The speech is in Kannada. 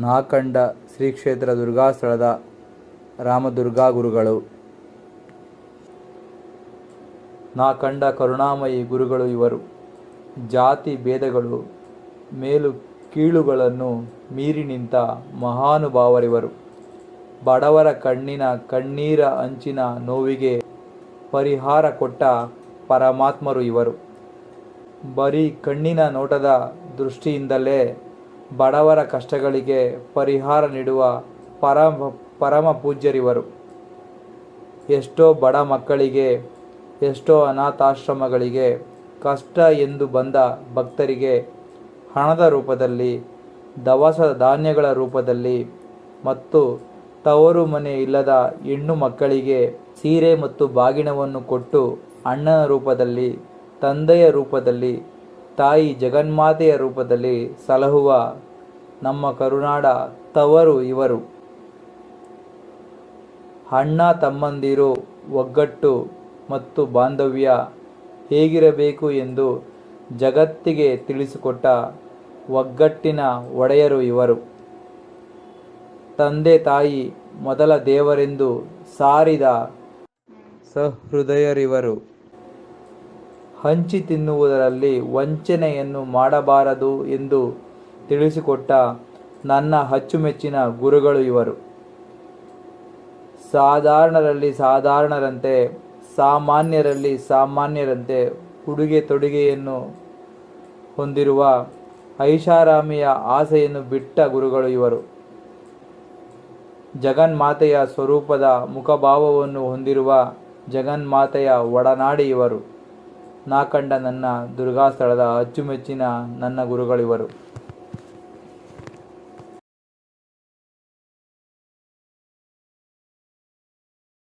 ನಾ ಕಂಡ ಶ್ರೀ ಕ್ಷೇತ್ರ ದುರ್ಗಾಸ್ಥಳದ ರಾಮದುರ್ಗಾ ಗುರುಗಳು. ನಾ ಕಂಡ ಕರುಣಾಮಯಿ ಗುರುಗಳು ಇವರು. ಜಾತಿ ಭೇದಗಳು, ಮೇಲು ಕೀಳುಗಳನ್ನು ಮೀರಿ ನಿಂತ ಮಹಾನುಭಾವರಿವರು. ಬಡವರ ಕಣ್ಣಿನ ಕಣ್ಣೀರ ಅಂಚಿನ ನೋವಿಗೆ ಪರಿಹಾರ ಕೊಟ್ಟ ಪರಮಾತ್ಮರು ಇವರು. ಬರೀ ಕಣ್ಣಿನ ನೋಟದ ದೃಷ್ಟಿಯಿಂದಲೇ ಬಡವರ ಕಷ್ಟಗಳಿಗೆ ಪರಿಹಾರ ನೀಡುವ ಪರಮ ಪರಮ ಪೂಜ್ಯರಿವರು. ಎಷ್ಟೋ ಬಡ ಮಕ್ಕಳಿಗೆ, ಎಷ್ಟೋ ಅನಾಥಾಶ್ರಮಗಳಿಗೆ ಕಷ್ಟ ಎಂದು ಬಂದ ಭಕ್ತರಿಗೆ ಹಣದ ರೂಪದಲ್ಲಿ, ದವಸ ಧಾನ್ಯಗಳ ರೂಪದಲ್ಲಿ ಮತ್ತು ತವರು ಮನೆ ಇಲ್ಲದ ಹೆಣ್ಣು ಮಕ್ಕಳಿಗೆ ಸೀರೆ ಮತ್ತು ಬಾಗಿಣವನ್ನು ಕೊಟ್ಟು ಅಣ್ಣನ ರೂಪದಲ್ಲಿ, ತಂದೆಯ ರೂಪದಲ್ಲಿ ತಾಯಿ ಜಗನ್ಮಾತೆಯ ರೂಪದಲ್ಲಿ ಸಲಹುವ ನಮ್ಮ ಕರುನಾಡ ತವರು ಇವರು. ಅಣ್ಣ ತಮ್ಮಂದಿರು ಒಗ್ಗಟ್ಟು ಮತ್ತು ಬಾಂಧವ್ಯ ಹೇಗಿರಬೇಕು ಎಂದು ಜಗತ್ತಿಗೆ ತಿಳಿಸಿಕೊಟ್ಟ ಒಗ್ಗಟ್ಟಿನ ಒಡೆಯರು ಇವರು. ತಂದೆ ತಾಯಿ ಮೊದಲ ದೇವರೆಂದು ಸಾರಿದ ಸಹೃದಯರಿವರು. ಹಂಚಿ ತಿನ್ನುವುದರಲ್ಲಿ ವಂಚನೆಯನ್ನು ಮಾಡಬಾರದು ಎಂದು ತಿಳಿಸಿಕೊಟ್ಟ ನನ್ನ ಅಚ್ಚುಮೆಚ್ಚಿನ ಗುರುಗಳು ಇವರು. ಸಾಧಾರಣರಲ್ಲಿ ಸಾಧಾರಣರಂತೆ, ಸಾಮಾನ್ಯರಲ್ಲಿ ಸಾಮಾನ್ಯರಂತೆ ಉಡುಗೆ ತೊಡುಗೆಯನ್ನು ಹೊಂದಿರುವ ಐಷಾರಾಮಿಯ ಆಸೆಯನ್ನು ಬಿಟ್ಟ ಗುರುಗಳು ಇವರು. ಜಗನ್ಮಾತೆಯ ಸ್ವರೂಪದ ಮುಖಭಾವವನ್ನು ಹೊಂದಿರುವ ಜಗನ್ಮಾತೆಯ ಒಡನಾಡಿ ಇವರು. ನಾ ಕಂಡ ನನ್ನ ದುರ್ಗಾಸ್ಥಳದ ಅಚ್ಚುಮೆಚ್ಚಿನ ನನ್ನ ಗುರುಗಳಿವರು.